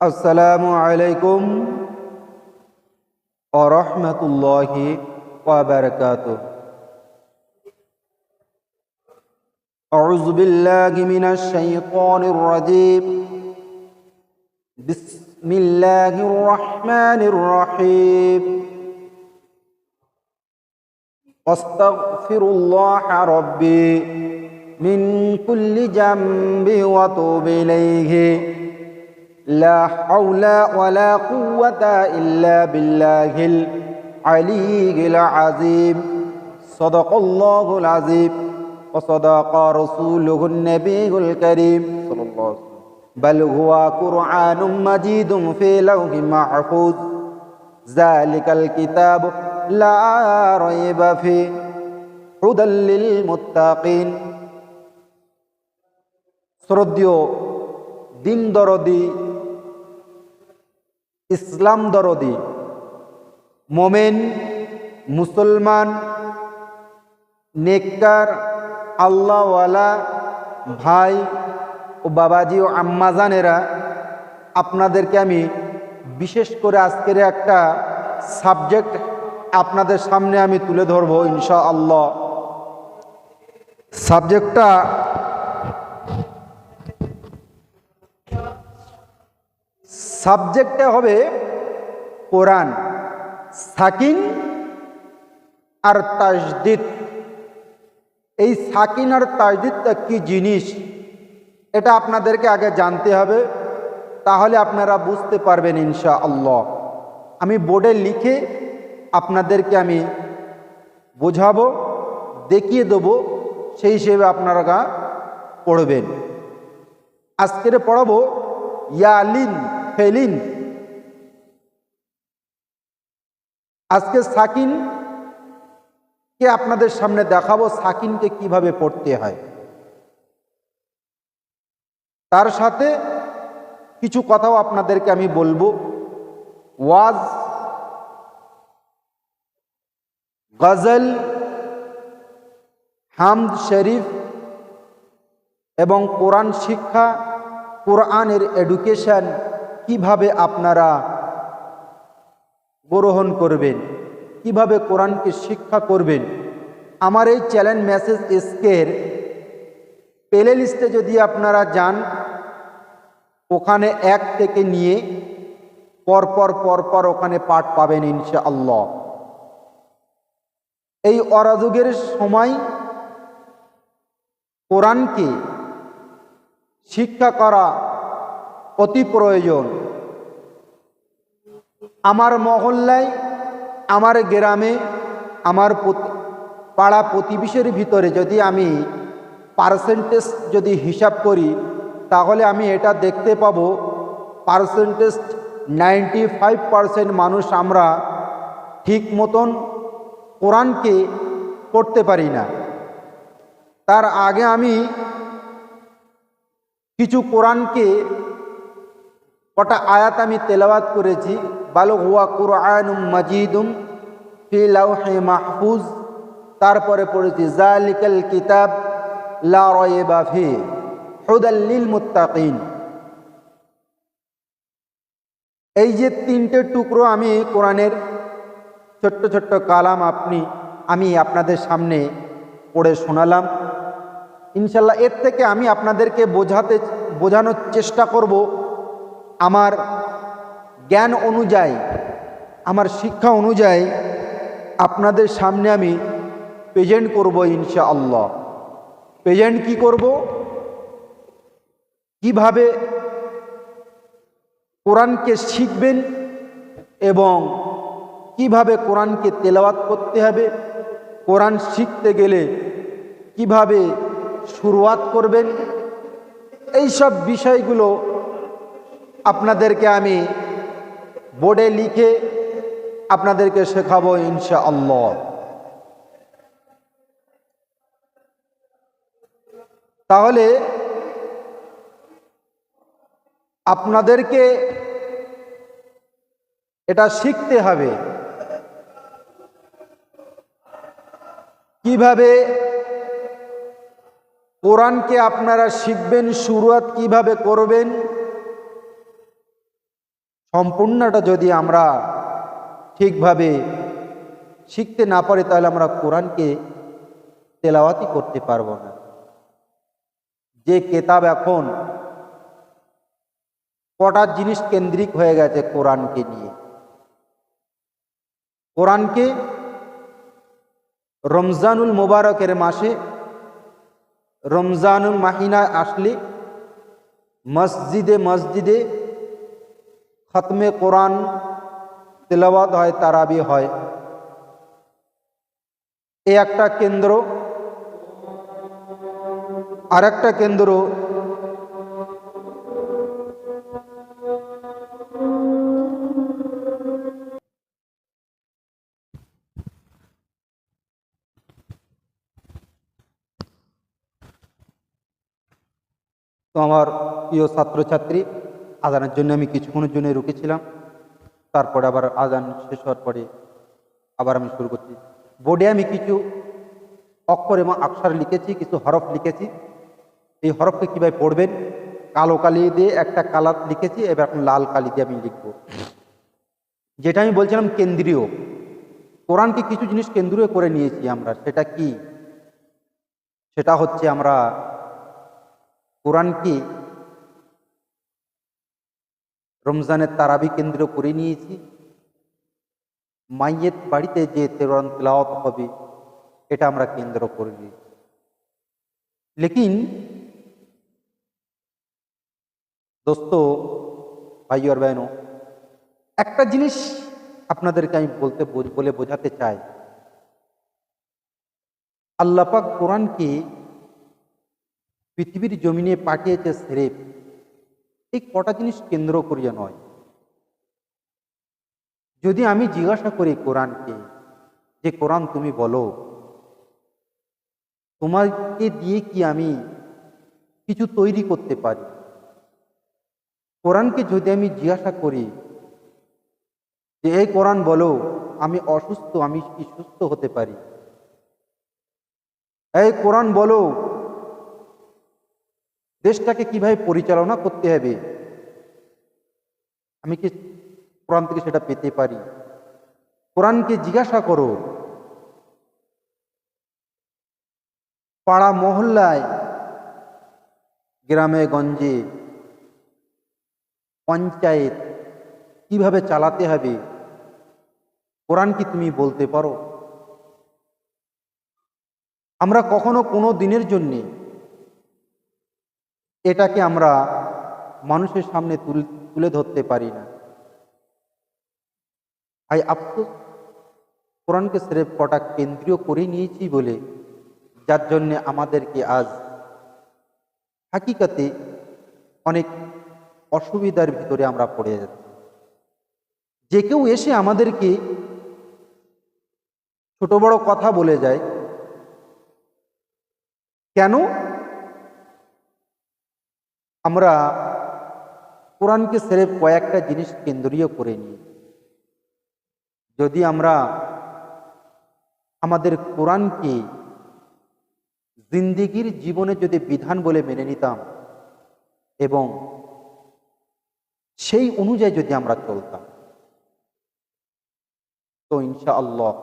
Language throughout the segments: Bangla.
আসসালামু আলাইকুম আরহামতুল্লাহি ওয়াবারাকাত أعوذ بالله من الشيطان الرجيم بسم الله الرحمن الرحيم واستغفر الله ربي من كل جنب وتوب إليه لا حول ولا قوة إلا بالله العلي العظيم. صدق الله العظيم. وصدق رسوله النبي الكريم. صلى الله عليه وسلم بل هو قرآن مجيد في لوح محفوظ. ذلك الكتاب لا ريب فيه. هدى للمتقين. শ্রদ্ধীয় দিন দরদি ইসলাম দরদি। মোমেন, মুসলমান, নেককার, আল্লাহওয়ালা, ভাই ও বাবাজি ও আম্মাজানেরা আপনাদেরকে আমি বিশেষ করে আজকের একটা সাবজেক্ট আপনাদের সামনে আমি তুলে ধরবো ইনশা আল্লাহ সাবজেক্টটা সাবজেক্টটা হবে কোরআন, সাকিন আর তাজদিদ। এই সাকিন আর তাজদিদটা কি জিনিস? এটা আপনাদেরকে আগে জানতে হবে, তাহলে আপনারা বুঝতে পারবেন ইনশা আল্লাহ আমি বোর্ডে লিখে আপনাদেরকে আমি বোঝাবো, দেখিয়ে দেবো, সেই হিসেবে আপনারা পড়বেন। আজকের পড়াবো ইয়ালিন ফেলিন। আজকে সাকিন কে আপনাদের সামনে দেখাবো? সাকিনকে কীভাবে পড়তে হয়? তার সাথে কিছু কথাও আপনাদেরকে আমি বলব। ওয়াজ, গজল, হামদ শরীফ এবং কোরআন শিক্ষা, কোরআনের এডুকেশন কীভাবে আপনারা গ্রহণ করবেন? কীভাবে কোরআনকে শিক্ষা করবেন? আমার এই চ্যালেঞ্জ মেসেজ এসকের প্লে লিস্টে যদি আপনারা যান, ওখানে এক থেকে নিয়ে পরপর পরপর ওখানে পাঠ পাবেন ইনশা আল্লাহ এই অরাজুগের সময় কোরআনকে শিক্ষা করা অতি প্রয়োজন। আমার মহল্লায়, আমার গ্রামে, আমার পাড়া প্রতিবেশের ভিতরে যদি আমি পার্সেন্টেজ যদি হিসাব করি, তাহলে আমি এটা দেখতে পাবো পার্সেন্টেজ নাইনটি ফাইভ পারসেন্ট মানুষ আমরা ঠিক মতন কোরআনকে পড়তে পারি না। তার আগে আমি কিছু কোরআনকে কটা আয়াত আমি তেলাওয়াত করেছি বালু হুয়া কুরআনুম মাজিদুম ফি লাউহে মাহফুজ, তারপরে পড়েছি জালিকাল কিতাব লা হুদাল্লিল মুত্তাকিন। এই যে তিনটে টুকরো আমি কোরআনের ছোট্ট ছোট্ট কালাম আপনি, আমি আপনাদের সামনে পড়ে শোনালাম। ইনশাল্লাহ এর থেকে আমি আপনাদেরকে বোঝাতে, বোঝানোর চেষ্টা করব আমার জ্ঞান অনুযায়ী, আমার শিক্ষা অনুযায়ী আপনাদের সামনে আমি প্রেজেন্ট করব ইনশা আল্লাহ প্রেজেন্ট কি করব? কীভাবে কোরআনকে শিখবেন এবং কীভাবে কোরআনকে তেলাওয়াত করতে হবে, কোরআন শিখতে গেলে কীভাবে শুরুয়াত করবেন এই সব বিষয়গুলো আপনাদেরকে আমি বোর্ডে লিখে আপনাদেরকে শেখাবো ইনশা আল্লাহ তাহলে আপনাদেরকে এটা শিখতে হবে। কীভাবে কোরআনকে আপনারা শিখবেন, শুরুয়াত কীভাবে করবেন সম্পূর্ণটা যদি আমরা ঠিকভাবে শিখতে না পারি, তাহলে আমরা কোরআনকে তেলাওয়াতি করতে পারব না। যে কেতাব এখন কটা জিনিস কেন্দ্রিক হয়ে গেছে কোরআনকে নিয়ে। কোরআনকে রমজানুল মোবারকের মাসে রমজানুল মাহিনা আসলে মসজিদে মসজিদে খতমে কোরআন তেলাওয়াত হয়, তারাবি হয়। এ একটা কেন্দ্র আর একটা কেন্দ্র তো আমার প্রিয় ছাত্রছাত্রী আজানের জন্য আমি কিছুক্ষণের জন্য রুকেছিলাম। তারপরে আবার আজান শেষ হওয়ার পরে আবার আমি শুরু করছি। বোর্ডে আমি কিছু অক্ষর এবং অক্ষর লিখেছি, কিছু হরফ লিখেছি। এই হরফকে কীভাবে পড়বেন? কালো কালি দিয়ে একটা কালার লিখেছি, এবার এখন লাল কালি দিয়ে আমি লিখব। যেটা আমি বলছিলাম কেন্দ্রীয়। কোরআনকে কিছু জিনিস কেন্দ্রীয় করে নিয়েছি আমরা, সেটা কি? সেটা হচ্ছে আমরা কোরআনকে রমজানের তারাবি কেন্দ্র করে নিয়েছি। মাইয়ের বাড়িতে যে তেরান তেলাওয়াত হবে, এটা আমরা কেন্দ্র করে নিয়েছি। লেকিন, দোস্ত, ভাই আর বেনো একটা জিনিস আপনাদেরকে আমি বলতে, বলে বোঝাতে চাই। আল্লাপাক কোরআনকে পৃথিবীর জমিনে পাঠিয়েছে সেরেফ। এই কটা জিনিস কেন্দ্র করিয়া নয়। যদি আমি জিজ্ঞাসা করি কোরআনকে যে, কোরআন তুমি বলো, তোমাকে দিয়ে কি আমি কিছু তৈরি করতে পারি? কোরআনকে যদি আমি জিজ্ঞাসা করি যে, এই কোরআন বলো, আমি অসুস্থ, আমি কি সুস্থ হতে পারি? এই কোরআন বলো দেশটাকে কীভাবে পরিচালনা করতে হবে? আমি কি কোরআন থেকে সেটা পেতে পারি? কোরআনকে জিজ্ঞাসা করো। পাড়া মহল্লায়, গ্রামে গঞ্জে, পঞ্চায়েত কীভাবে চালাতে হবে? কোরআন কি তুমি বলতে পারো? আমরা কখনো কোনো দিনের জন্যে এটাকে আমরা মানুষের সামনে তুলে ধরতে পারি না। আই আফসোস? কোরআনকে স্রেফ কটা কেন্দ্রীয় করে নিয়েছি বলে, যার জন্যে আমাদেরকে আজ হাকিকাতে অনেক অসুবিধার ভিতরে আমরা পড়ে যাচ্ছি। যে কেউ এসে আমাদেরকে ছোট বড় কথা বলে যায়, কেন? আমরা কোরআনকে সেরে কয়েকটা জিনিস কেন্দ্রীয় করে নিই। যদি আমরা আমাদের কোরআনকে জিন্দিগির জীবনে যদি বিধান বলে মেনে নিতাম এবং সেই অনুযায়ী যদি আমরা চলতাম, তো ইনশা আল্লাহ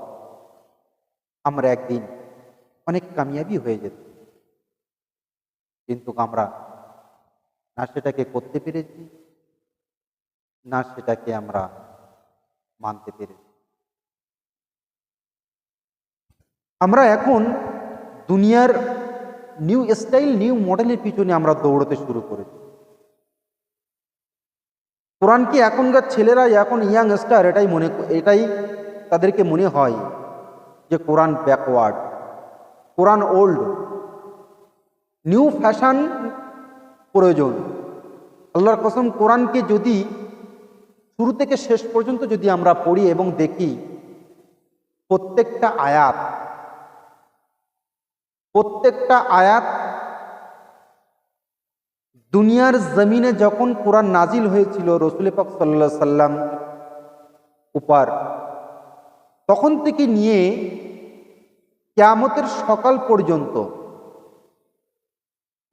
আমরা একদিন অনেক কামিয়াবি হয়ে যেত কিন্তু আমরা না সেটাকে করতে পেরেছি, না সেটাকে আমরা মানতে পেরেছি। আমরা এখন দুনিয়ার নিউ স্টাইল নিউ মডেলের পিছনে আমরা দৌড়তে শুরু করেছি। কোরআনকে এখনকার ছেলেরা, এখন ইয়াং স্টার এটাই মনে, এটাই তাদেরকে মনে হয় যে Quran backward Quran old new fashion প্রয়োজন। আল্লাহর কসম, কোরআনকে যদি শুরু থেকে শেষ পর্যন্ত যদি আমরা পড়ি এবং দেখি, প্রত্যেকটা আয়াত প্রত্যেকটা আয়াত দুনিয়ার জমিনে যখন কোরআন নাজিল হয়েছিল রসুল পাক সাল্লা সাল্লাম উপার, তখন থেকে নিয়ে কেয়ামতের সকাল পর্যন্ত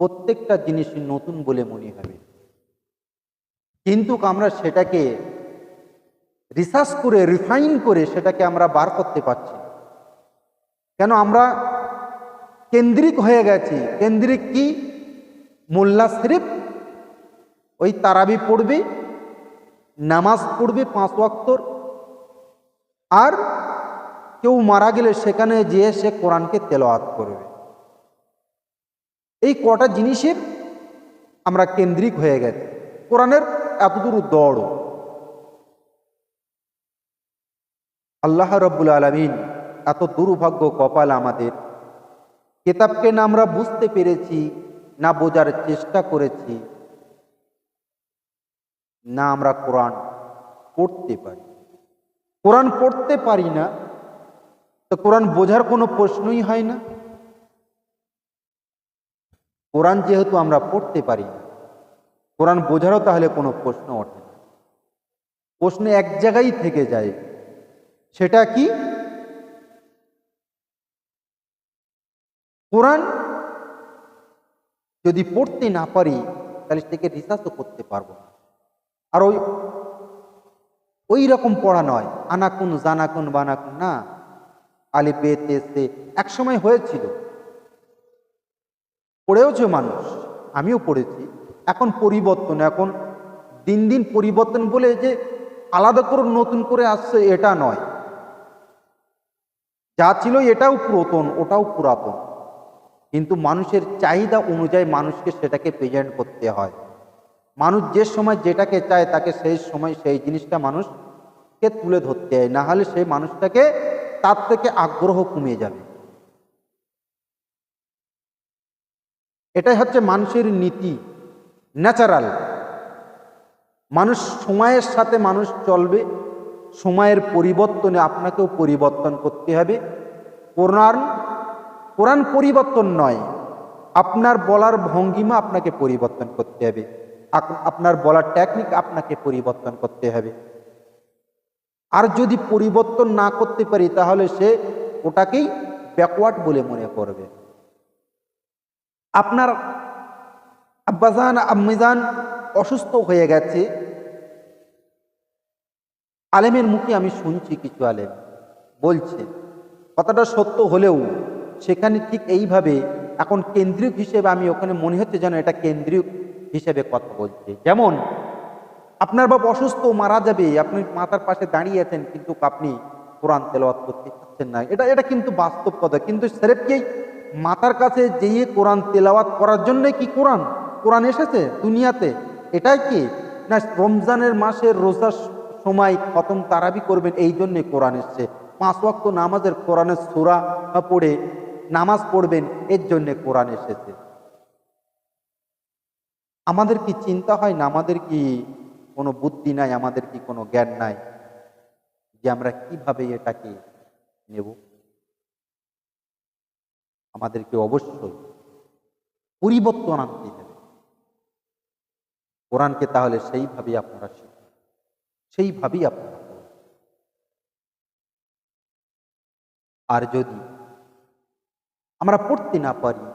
প্রত্যেকটা জিনিস নতুন বলে মনে হবে। কিন্তু আমরা সেটাকে রিসার্চ করে রিফাইন করে সেটাকে আমরা বার করতে পারছি কেন আমরা কেন্দ্রিক হয়ে গেছি। কেন্দ্রিক কি? মোল্লা শরীফ ওই তারাবি পড়বে, নামাজ পড়বে পাঁচ ওয়াক্তর আর কেউ মারা গেলে সেখানে যেয়ে সে কোরআনকে তেলাওয়াত করবে। এই কটা জিনিসের আমরা কেন্দ্রিক হয়ে গেছি। কোরআনের এতদূর দৌড়। আল্লাহ রব্বুল আলমিন এত দুর্ভাগ্য কপাল আমাদের। কেতাবকে না আমরা বুঝতে পেরেছি, না বোঝার চেষ্টা করেছি, না আমরা কোরআন পড়তে পারি। কোরআন পড়তে পারি না, তো কোরআন বোঝার কোনো প্রশ্নই হয় না। কোরআন যেহেতু আমরা পড়তে পারি কোরআন বোঝারও তাহলে কোনো প্রশ্ন ওঠে না। প্রশ্ন এক জায়গায় থেকে যায়, সেটা কি? কোরআন যদি পড়তে না পারি, তাহলে সেটাকে রিসার্চও করতে পারব না। আর ওই ওই রকম পড়া নয়, আনাকুন, জানাকুন, বানাকুন, না। আলি বেতে সে, এক হয়েছিল পড়েওছে মানুষ, আমিও পড়েছি। এখন পরিবর্তন, এখন দিন দিন পরিবর্তন বলে যে আলাদা করে নতুন করে আসছে এটা নয়। যা ছিল এটাও পুরাতন, ওটাও পুরাতন। কিন্তু মানুষের চাহিদা অনুযায়ী মানুষকে সেটাকে প্রেজেন্ট করতে হয়। মানুষ যে সময় যেটাকে চায় তাকে সেই সময় সেই জিনিসটা মানুষকে তুলে ধরতে হয়। নাহলে সেই মানুষটাকে তার থেকে আগ্রহ কমে যাবে। এটাই হচ্ছে মানুষের নীতি ন্যাচারাল মানুষ সময়ের সাথে মানুষ চলবে, সময়ের পরিবর্তনে আপনাকেও পরিবর্তন করতে হবে। কোরআন কোরআন পরিবর্তন নয়, আপনার বলার ভঙ্গিমা আপনাকে পরিবর্তন করতে হবে। আপনার বলার টেকনিক আপনাকে পরিবর্তন করতে হবে। আর যদি পরিবর্তন না করতে পারি, তাহলে সে ওটাকেই ব্যাকওয়ার্ড বলে মনে করবে। আপনার আব্বাজান, আম্মিজান অসুস্থ হয়ে গেছে। আলেমের মুখে আমি শুনছি কিছু আলেম। বলছে, কথাটা সত্য হলেও সেখানে ঠিক এইভাবে এখন কেন্দ্রিক হিসেবে আমি ওখানে মনে হচ্ছে যেন এটা কেন্দ্রিক হিসেবে কথা বলছে। যেমন, আপনার বাপ অসুস্থ, মারা যাবে, আপনি মাতার পাশে দাঁড়িয়ে আছেন, কিন্তু আপনি কোরআন তেলাওয়াত করতে পারছেন না। এটা এটা কিন্তু বাস্তব কথা। কিন্তু সেরেফকেই মাতার কাছে যেয়ে কোরআন তেলাওয়াত করার জন্য কি কোরআন? কোরআন এসেছে দুনিয়াতে। এটাই কি? না, রমজানের মাসের রোজার সময় খতম তারাবি করবেন, এই জন্যে কোরআন এসছে। পাঁচ ওয়াক্ত নামাজের কোরআনের সুরা পড়ে নামাজ পড়বেন, এর জন্যে কোরআন এসেছে। আমাদের কি চিন্তা হয়? না, আমাদের কি কোনো বুদ্ধি নাই? আমাদের কি কোনো জ্ঞান নাই? যে আমরা কীভাবে এটাকে নেব? আমাদেরকে অবশ্যই পরিবর্তন আনতে হবে। কোরআনকে তাহলে সেইভাবেই আপনারা শিখুন। সেইভাবেই আপনারা। আর যদি আমরা পড়তে না পারি,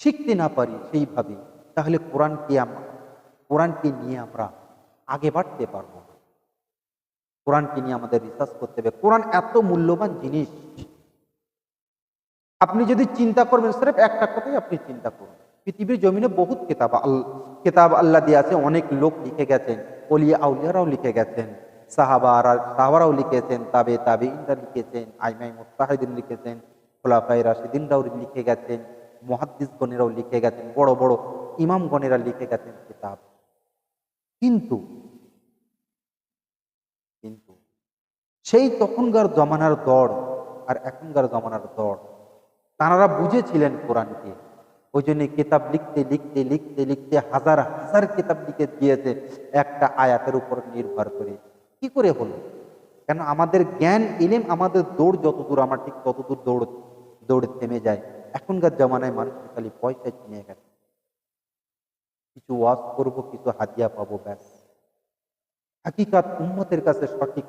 শিখতে না পারি সেইভাবে, তাহলে কোরআনকে আমরা কোরআনকে নিয়ে আমরা আগে বাড়তে পারব কোরআনকে নিয়ে আমাদের রিসার্চ করতে হবে। কোরআন এত মূল্যবান জিনিস। আপনি যদি চিন্তা করবেন স্রেফ একটা কথাই আপনি চিন্তা করুন। পৃথিবীর জমিনে বহুত কেতাব কেতাব আল্লাহ দিয়ে আছে, অনেক লোক লিখে গেছেন। অলিয়া আউলিয়ারাও লিখে গেছেন। সাহাবারা, সাহাবারাও লিখেছেন, তাবে তাবে ইন্দা লিখেছেন আইমাই মুস্তাহিদিন লিখেছেন খোলাফাই রাশিদিনরাও লিখে গেছেন, মহাদ্দিসগণেরাও লিখে গেছেন, বড় বড় ইমামগণেরা লিখে গেছেন কিতাব। কিন্তু কিন্তু সেই তখনকার জমানার দর আর এখনকার জমানার দর তাঁরা বুঝেছিলেন কোরআনকে। ওই জন্য কিতাব লিখতে লিখতে লিখতে লিখতে হাজার হাজার কিতাব লিখে দিয়েছে একটা আয়াতের উপর নির্ভর করে। কি করে হলো? কেন আমাদের জ্ঞান, ইলেম, আমাদের দৌড় যতদূর, আমার ঠিক ততদূর দৌড় দৌড় থেমে যায় এখনকার জামানায় মানুষ খালি পয়সা কিনে গেছে কিছু ওয়াজ করব, কিছু হাদিয়া পাবো, ব্যাস। হাকিকাত উম্মতের কাছে সঠিক